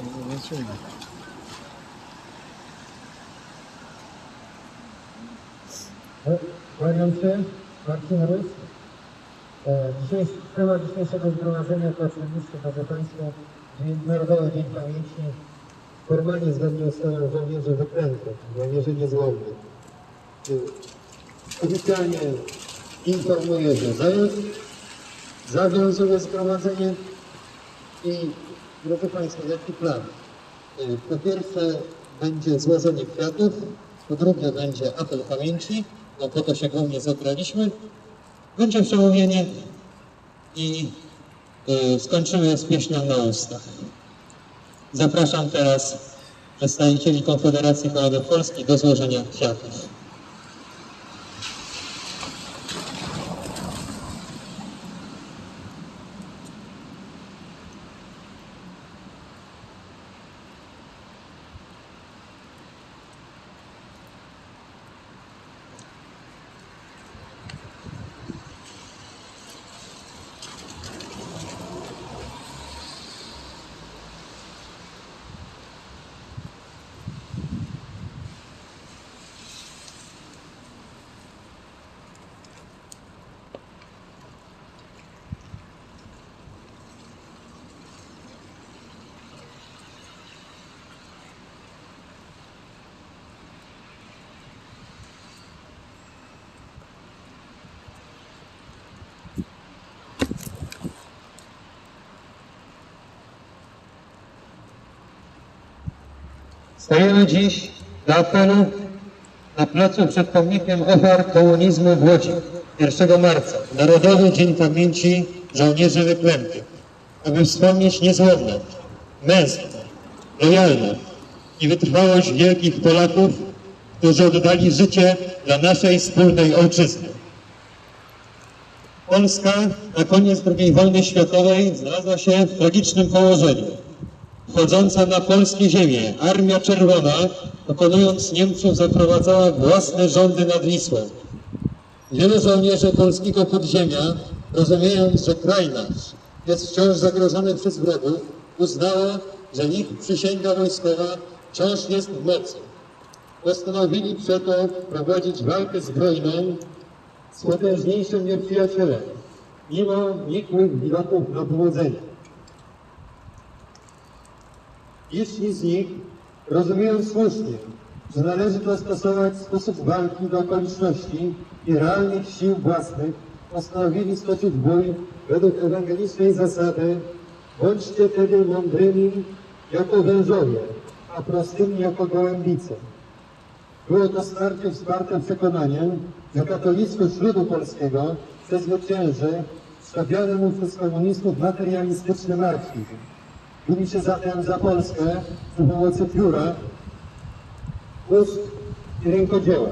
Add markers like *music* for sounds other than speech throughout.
Lecimy. Kłaniam się, Marcin Rys. E, Dzisiejszy, temat dzisiejszego zgromadzenia to oczywiście, proszę Państwa, Narodowy Dzień Pamięci, formalnie zgodnie z ustawą żołnierzy wyklętych, żołnierzy niezłomnych. E, Oficjalnie informuję, że zająć, zawiązuje zgromadzenie i, drodzy Państwo, jaki plan? E, Po pierwsze będzie złożenie kwiatów, po drugie będzie apel pamięci, no po to się głównie zebraliśmy. Będzie przemówienie i y, skończymy z pieśnią na ustach. Zapraszam teraz przedstawicieli Konfederacji Narodów Polski do złożenia kwiatów. Stajemy dziś do apelu na placu przed pomnikiem ofiar komunizmu w Łodzi 1 marca. Narodowy Dzień Pamięci Żołnierzy Wyklętych. Aby wspomnieć niezłomność, męstwo, lojalność i wytrwałość wielkich Polaków, którzy oddali życie dla naszej wspólnej ojczyzny. Polska na koniec II wojny światowej znalazła się w tragicznym położeniu. Wchodząca na polskie ziemie Armia Czerwona, pokonując Niemców, zaprowadzała własne rządy nad Wisłą. Wielu żołnierzy polskiego podziemia, rozumiejąc, że kraj nasz jest wciąż zagrożony przez wrogów, uznało, że ich przysięga wojskowa wciąż jest w mocy. Postanowili przeto prowadzić walkę zbrojną z potężniejszym nieprzyjacielem, mimo nikłych widoków na powodzenie. Jeśli z nich, rozumiejąc słusznie, że należy dostosować sposób walki do okoliczności i realnych sił własnych, postanowili stoczyć bój według ewangelicznej zasady bądźcie tedy mądrymi jako wężowie, a prostymi jako gołębice. Było to starcie wsparte przekonaniem, że katolickość ludu polskiego przezwycięży stawiany mu przez komunistów materialistyczny marksizm. Byli się zatem za Polskę przy pomocy pióra, ust i rękodzieła.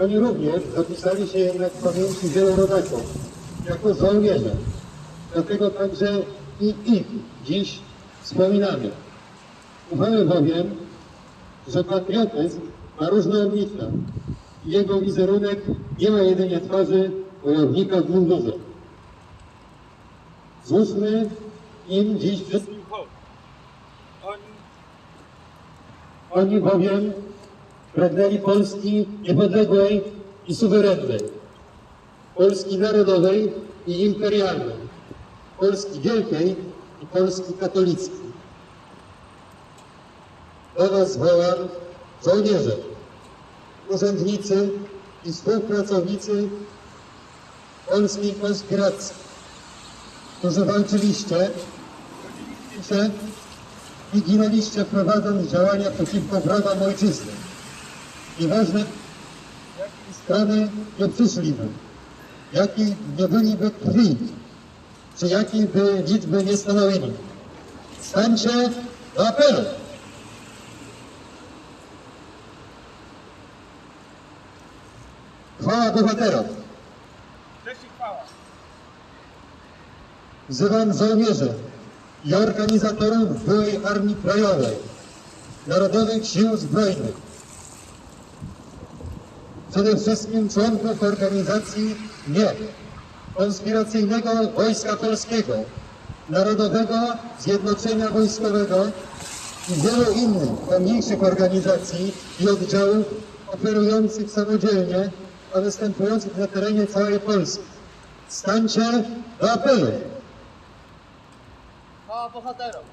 Oni również zapisali się jednak w pamięci wielu rodaków, jako żołnierze. Dlatego także i ich dziś wspominamy. Ufamy bowiem, że patriotyzm ma różne oblicza jego wizerunek nie ma jedynie twarzy wojownika w mundurze. Złóżmy im dziś wszystkim hołd. Oni Oni bowiem pragnęli Polski niepodległej i suwerennej, Polski narodowej i imperialnej, Polski wielkiej i Polski katolickiej. Do Was wołam żołnierze, urzędnicy i współpracownicy polskiej konspiracji, którzy walczyliście się i ginęliście prowadząc działania przeciwko wrogom ojczyzny. Nieważne, jakiej strony nie przyszliby, jakiej nie byliby krwi, czy jakiej by liczby nie stanowili. Stańcie do apelu! Chwała bohaterom! cześć i chwała. Wzywam żołnierzy i organizatorów byłej Armii Krajowej, Narodowych Sił Zbrojnych, przede wszystkim członków organizacji NIE, Konspiracyjnego Wojska Polskiego, Narodowego Zjednoczenia Wojskowego i wielu innych pomniejszych organizacji i oddziałów operujących samodzielnie, a występujących na terenie całej Polski. Stańcie do apelu! Bohaterom!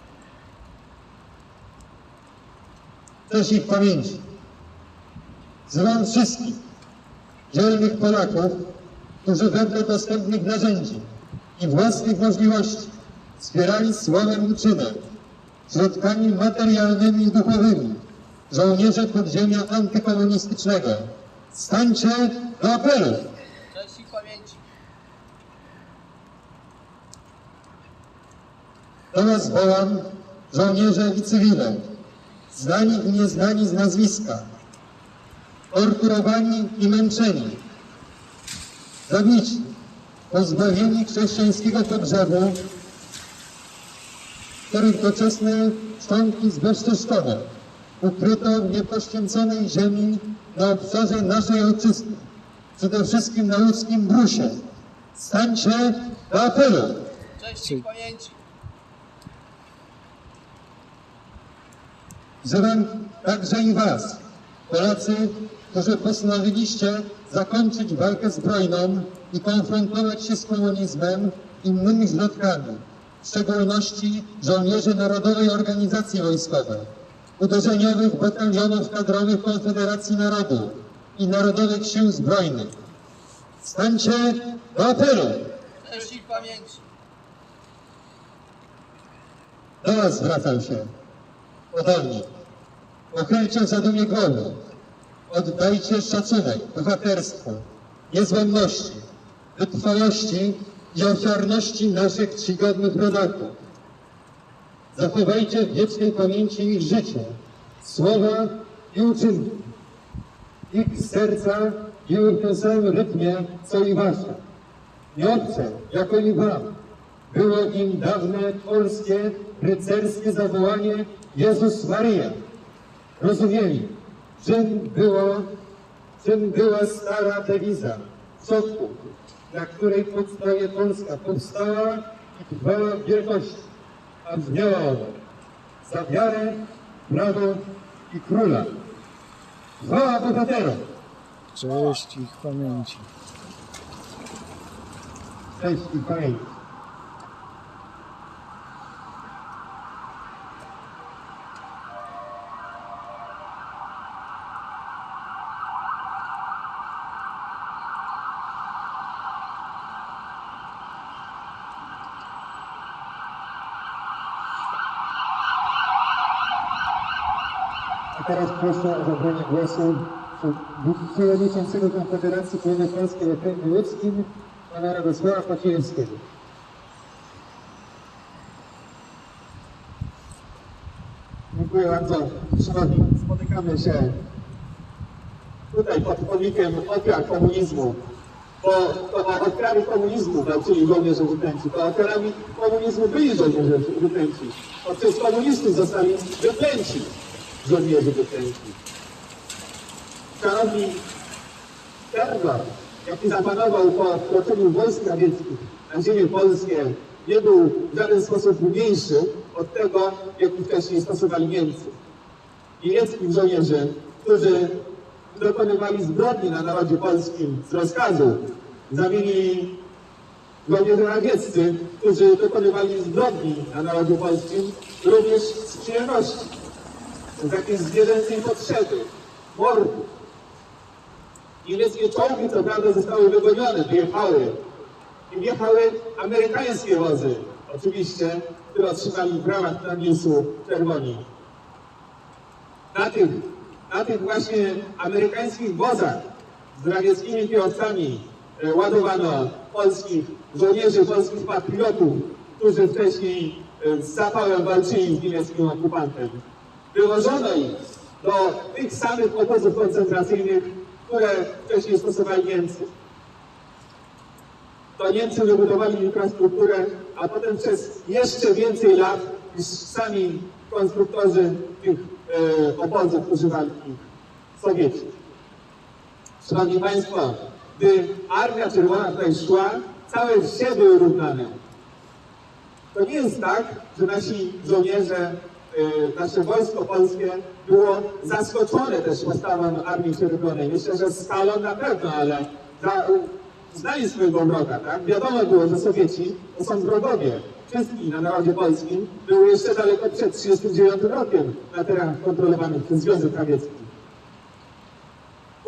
Cześć ich pamięci. Wzywam wszystkich dzielnych Polaków, którzy wedle dostępnych narzędzi i własnych możliwości wspierali słowem i czynem, środkami materialnymi i duchowymi żołnierze podziemia antykomunistycznego. Stańcie do apelu! Cześć ich pamięci! Do Was wołam żołnierze i cywile, znani i nieznani z nazwiska, torturowani i męczeni, zabici, pozbawieni chrześcijańskiego pogrzebu, których doczesne szczątki zbezczeszczone ukryto w niepoświęconej ziemi na obszarze naszej ojczyzny, przede wszystkim na ludzkim brusie. Stańcie do apelu! Cześć ich Wzywam także i Was, Polacy, którzy postanowiliście zakończyć walkę zbrojną i konfrontować się z komunizmem innymi środkami, w szczególności żołnierzy Narodowej Organizacji Wojskowej, uderzeniowych batalionów kadrowych Konfederacji Narodu i Narodowych Sił Zbrojnych. Stańcie do apelu! Cześć ich pamięci! Do Was zwracam się. Podobnie. Pochylcie zadumie głowy. Oddajcie szacunek, bohaterstwu, niezłomności, wytrwałości i ofiarności naszych czcigodnych rodaków. Zachowajcie w wiecznej pamięci ich życie, słowa i uczynki. Ich serca biły w tym samym rytmie, co i wasze. Nie obce, jako i wam, było im dawne polskie, rycerskie zawołanie Jezus Maryja. Rozumieli, czym było, czym była stara dewiza przodków, na której podstawie Polska powstała i trwała w wielkości, a brzmiała ona za wiarę, prawo i króla. Chwała bohaterom! Cześć ich pamięci. Cześć i pamięć. A teraz proszę o zabranie głosu przewodniczącego Konfederacji Południa Polskiej w Okręgu Łódzkim, pana Radosława Paciejewskiego. Dziękuję bardzo. Szanowni, spotykamy się tutaj pod pomnikiem ofiar komunizmu, bo to ofiary komunizmu walczyli żołnierze wyklęci, to ofiarami komunizmu byli żołnierze wyklęci, to przez komunistów zostali wyklęci żołnierze wyklęci. Szanowni, terror, jaki zapanował po wkroczeniu wojsk radzieckich na ziemię polskie, nie był w żaden sposób mniejszy od tego, jaki wcześniej stosowali Niemcy. Niemieckich żołnierzy, którzy dokonywali zbrodni na narodzie polskim z rozkazu, zamienili żołnierze radzieccy, którzy dokonywali zbrodni na narodzie polskim, również z przyjemności, z jakiejś zwierzęcej potrzeby, mordu. Niemieckie czołgi, co prawda, zostały wygonione, wyjechały. I wjechały amerykańskie wozy, oczywiście, które otrzymali w ramach planisu czerwoni. Na tych, na tych właśnie amerykańskich wozach z radzieckimi kierowcami e, ładowano polskich żołnierzy, polskich patriotów, którzy wcześniej e, z zapałem walczyli z niemieckim okupantem. Wywożono ich do tych samych obozów koncentracyjnych, które wcześniej stosowali Niemcy. To Niemcy wybudowali infrastrukturę, a potem przez jeszcze więcej lat niż sami konstruktorzy tych e, obozów używali ich Sowieci. Szanowni Państwo, gdy Armia Czerwona tutaj szła, całe wsie były równane. To nie jest tak, że nasi żołnierze, nasze wojsko polskie było zaskoczone też postawą Armii Czerwonej. Myślę, że skalą na pewno, ale za, znali swojego wroga, tak? Wiadomo było, że Sowieci to są wrogowie wszystkich na narodzie polskim. Były jeszcze daleko przed 1939 rokiem na terenach kontrolowanych przez Związek Radziecki.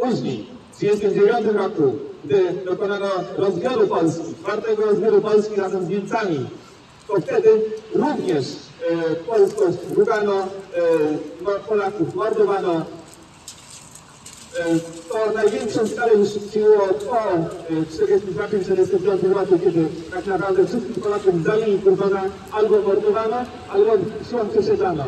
Później, w 1939 roku, gdy dokonano rozbioru Polski, czwartego rozbioru Polski razem z Niemcami, to wtedy również e, polskość rugano, e, Polaków mordowano. E, to największą skalę uszczęściło po e, 1944-1945 roku, kiedy tak naprawdę wszystkich Polaków zajęli Kurzona albo mordowano, albo siłą przesiedzano. E,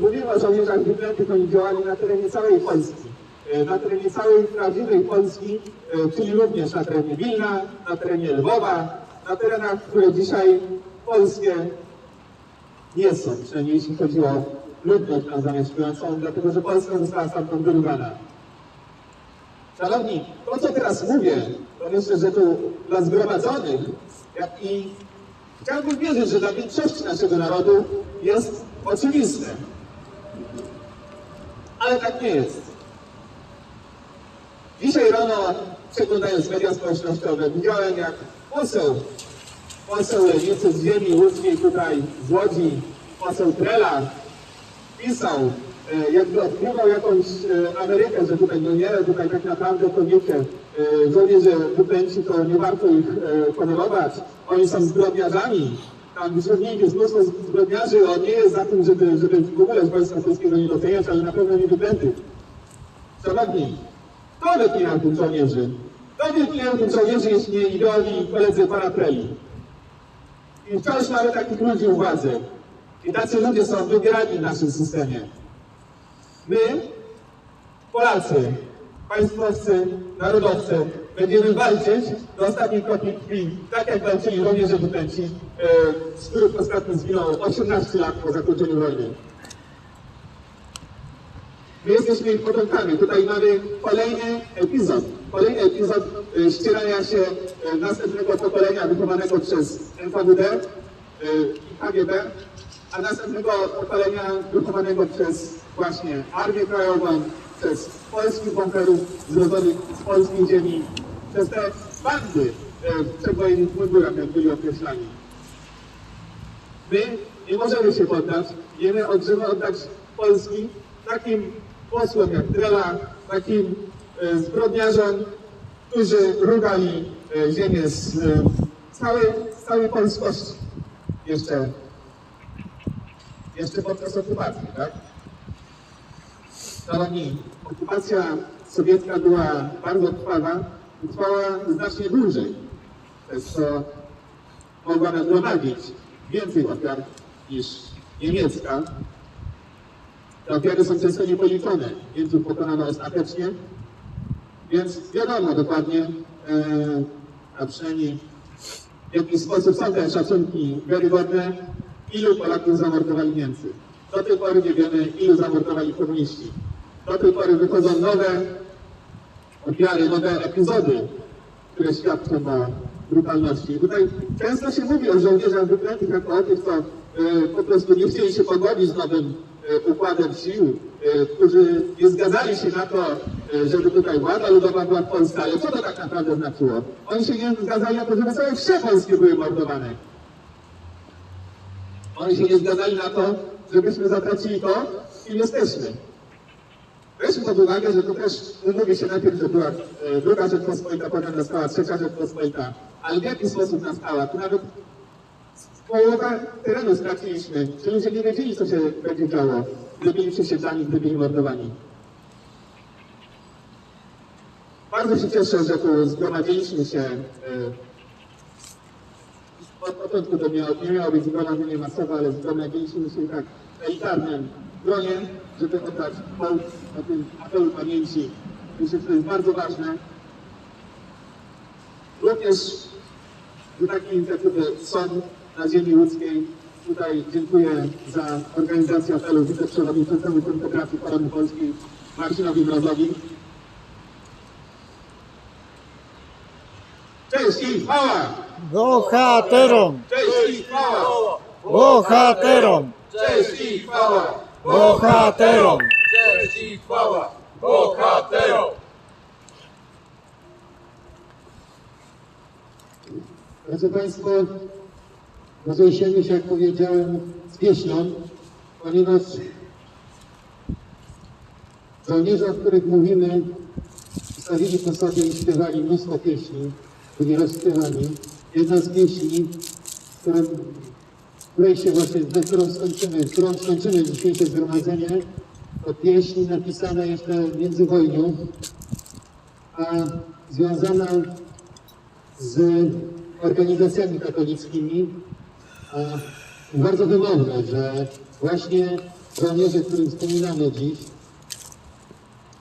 Mówimy o żołnierzach wyklętych, oni działali na terenie całej Polski. E, Na terenie całej prawdziwej Polski, e, czyli również na terenie Wilna, na terenie Lwowa, na terenach, które dzisiaj polskie nie są, przynajmniej jeśli chodzi o ludność tam zamieszkującą, dlatego że Polska została stamtąd wyrwana. Szanowni, to co teraz mówię, to myślę, że tu dla zgromadzonych, jak i chciałbym wierzyć, że dla większości naszego narodu jest oczywiste. Ale tak nie jest. Dzisiaj rano, przeglądając media społecznościowe, widziałem jak poseł, poseł Lewicy z ziemi łódzkiej tutaj z Łodzi, poseł Trela, pisał, e, jakby odkrywał jakąś e, Amerykę, że tutaj no nie, tutaj tak naprawdę to wiecie, e, żołnierze wyklęci to nie warto ich honorować, oni są zbrodniarzami. Tam wśród jest mnóstwo zbrodniarzy, on nie jest za tym, żeby, żeby w ogóle wojska polskiego nie doceniać, ale na pewno nie wyklętych. Szanowni, kto wypinał tych żołnierzy? Kto wypinał tych żołnierzy, jeśli nie ideologii koledzy Paratreli? I wciąż mamy takich ludzi u władzy. I tacy ludzie są wybierani w naszym systemie. My, Polacy, państwowcy, narodowcy, będziemy walczyć do ostatniej kropli krwi, tak jak walczyli żołnierze wyklęci, e, z których ostatnio zginęło 18 lat po zakończeniu wojny. My jesteśmy ich. Tutaj mamy kolejny epizod. Kolejny epizod e, ścierania się e, następnego pokolenia wychowanego przez NKWD e, i KGB, a następnego pokolenia wychowanego przez właśnie Armię Krajową, przez polskich bunkerów zrodzonych z polskiej ziemi, przez te bandy e, w przedwojennych mundurach, jak byli określani. My nie możemy się poddać, nie możemy oddać Polski takim posłom jak Drela, takim e, zbrodniarzom, którzy rugali e, ziemię z, e, z, całej, z całej polskości. Jeszcze, jeszcze podczas okupacji, tak? Szanowni, okupacja sowiecka była bardzo trwała i trwała znacznie dłużej. Przez co mogła nagromadzić więcej ofiar niż niemiecka. Ofiary są często niepoliczone. Niemców pokonano ostatecznie, więc wiadomo dokładnie, e, a przynajmniej w jakiś sposób są te szacunki wiarygodne, ilu Polaków zamordowali Niemcy. Do tej pory nie wiemy, ilu zamordowali komuniści. Do tej pory wychodzą nowe ofiary, nowe epizody, które świadczą o brutalności. Tutaj często się mówi o żołnierzach wyklętych jako o tych, co e, po prostu nie chcieli się pogodzić z nowym układem sił, e, którzy nie zgadzali się na to, e, żeby tutaj władza ludowa była w Polsce. Ale co to tak naprawdę znaczyło? Oni się nie zgadzali na to, żeby całe wsie polskie były mordowane. Oni się nie zgadzali na to, żebyśmy zatracili to, kim jesteśmy. Weźmy pod uwagę, że to też mówi się najpierw, że była e, druga Rzeczpospolita, potem nastała trzecia Rzeczpospolita, ale w jaki sposób nastała? Tu nawet połowę terenu straciliśmy, że ludzie nie wiedzieli, co się będzie działo, gdy przesiedzani, gdy byli mordowani. Bardzo się cieszę, że tu zgromadziliśmy się. e, Od początku to miało, nie miało być zgromadzenie masowe, ale zgromadziliśmy się tak elitarnym gronie, żeby oddać hołd na tym apelu pamięci. Myślę, że to jest bardzo ważne. Również że takie inicjatywy są na ziemi łódzkiej. Tutaj dziękuję za organizację apelu wiceprzewodniczącemu Konfederacji Korony Polskiej Marcinowi Mrozowi. Cześć i chwała! Bohaterom! Cześć i chwała! Bohaterom! Cześć i chwała! Bohaterom! Cześć i chwała! Bohaterom! Drodzy Państwo, rozejdziemy się, jak powiedziałem, z pieśnią, ponieważ żołnierze, o których mówimy, stawili po sobie i śpiewali mnóstwo pieśni, byli rozśpiewani. Jedna z pieśni, którą, której się właśnie, z którą skończymy, którą skończymy dzisiejsze zgromadzenie, to pieśń napisana jeszcze w międzywojniu, a związana z organizacjami katolickimi. Bardzo wymowne, że właśnie żołnierze, których wspominamy dziś,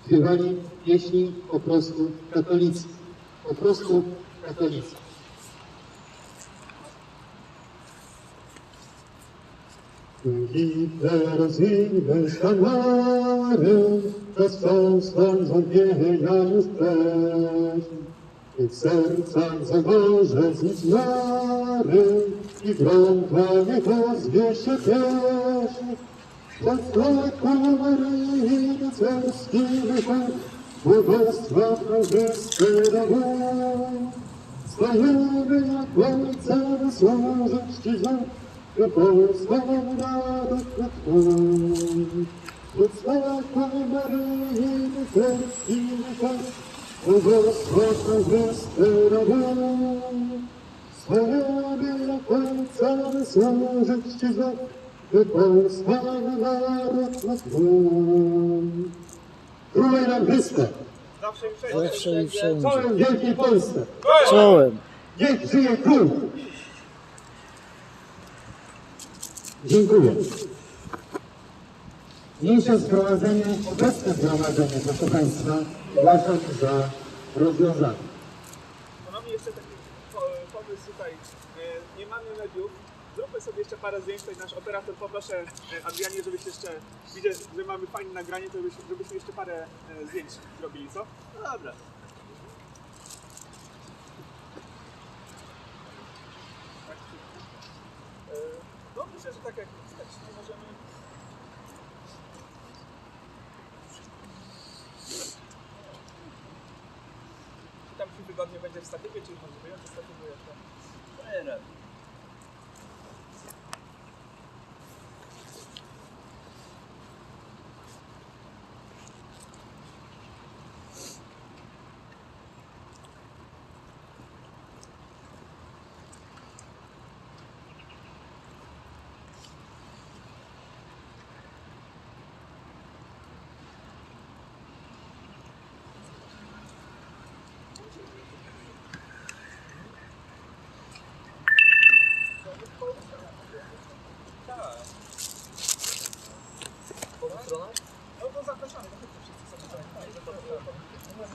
śpiewali pieśni po prostu katolicy. Po prostu katolicy. Zwinie sztandarem, to swą swą zwątpienia już wcześniej. I w sercach zagorze znicz mary, i grądła niech ozwie się pieśń. Pod flaką Maryi rycerski wychód, błogosław Chryste daruje. Stajemy jak ojca służyć Ci znów, by Polską Twój. Pod flaką Maryi rycerski wychód, błogosław Chryste daruje. Stajemy jak ojca służyć Ci znów, by Polską naród Twój. Króluj nam Chryste, Zawsze i wszędzie. Całym wielkiej Polsce. Czołem! Niech żyje król! Dziękuję. Dzisiejsze zgromadzenie, obecne zgromadzenie, proszę Państwa, uważam za rozwiązane. Mamy jeszcze taki po- pomysł tutaj. E, Nie mamy mediów. Zróbmy sobie jeszcze parę zdjęć. Tutaj nasz operator poproszę e, Adrianie, żebyś jeszcze widzę, że mamy fajne nagranie, to żebyś- żebyśmy jeszcze parę e, zdjęć zrobili, co? No dobra. No myślę, że tak jak tak nie możemy. Czy tam ci wygodnie będzie w statywie, czy może wyjąć ze statywu jeszcze? Nie wiem. No to zapraszamy, to chodźcie wszyscy sobie. Okej, zagrali. No.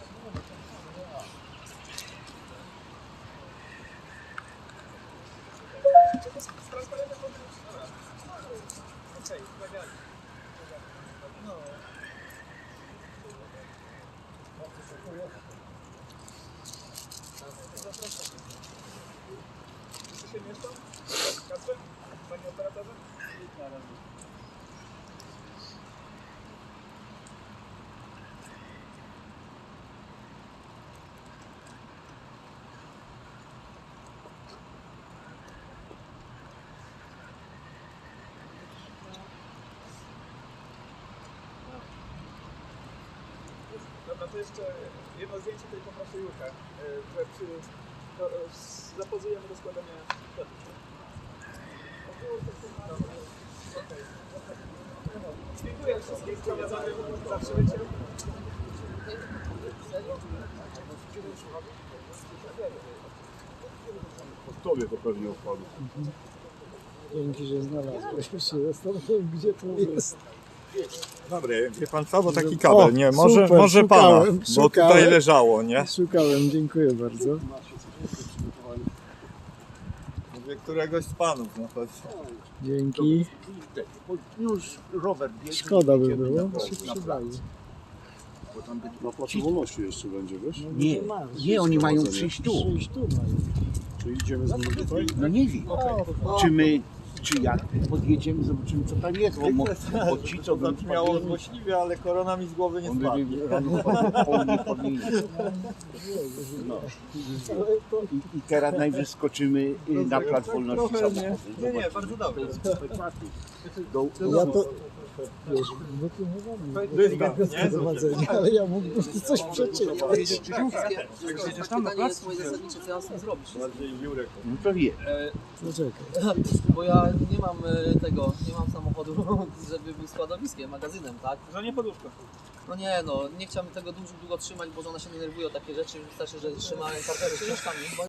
Zapraszam. Wszyscy się mieszczą? Kacper? Dobra, to jeszcze jedno zdjęcie tutaj poproszę Julkę, e, które przy, to, e, zapozujemy do składania kwiatów. Dziękuję wszystkim zgromadzonym za przybycie. Po tobie to pewnie opadło. Dzięki, że znalazłeś się. Zastanawiam, gdzie to jest. Dobry, wie pan co, bo taki O, kabel, nie, może, super, może pana, szukałem, bo szukałem. tutaj leżało, nie? Szukałem, dziękuję bardzo. Mówię któregoś z panów, no to Dzięki. Już rower biegnie. Szkoda by było, bo się przydaje. Na Placu Wolności jeszcze będzie, wiesz? Nie, nie, oni mają przyjść tu. Przyjść tu mają. Czy idziemy z nim tutaj? No nie wiem. Czy my, czy jak podjedziemy, zobaczymy co tam jest, bo, mo, bo ci co *laughs* by Zabrzmiało wpadli, złośliwie, ale korona mi z głowy nie on spadła. by rano *laughs* po- południe. No. I, I teraz najwyżej skoczymy y, na plac wolności samochodu. Nie, nie, bardzo dobrze. Do, Ja to... Wiesz, nie? Prowadzenie, ale ja mógłbym coś przeczytać. Jedziesz tam na plac? moje zasadnicze, co ja z tym Jurek. no to wie. Poczekaj. Bo ja nie mam tego, nie mam samochodu, żeby był składowiskiem, magazynem, tak? Że nie poduszka. No nie no, nie chciałbym tego dużo długo trzymać, bo ona się denerwuje o takie rzeczy. Wystarczy, że trzymałem kartę książkami.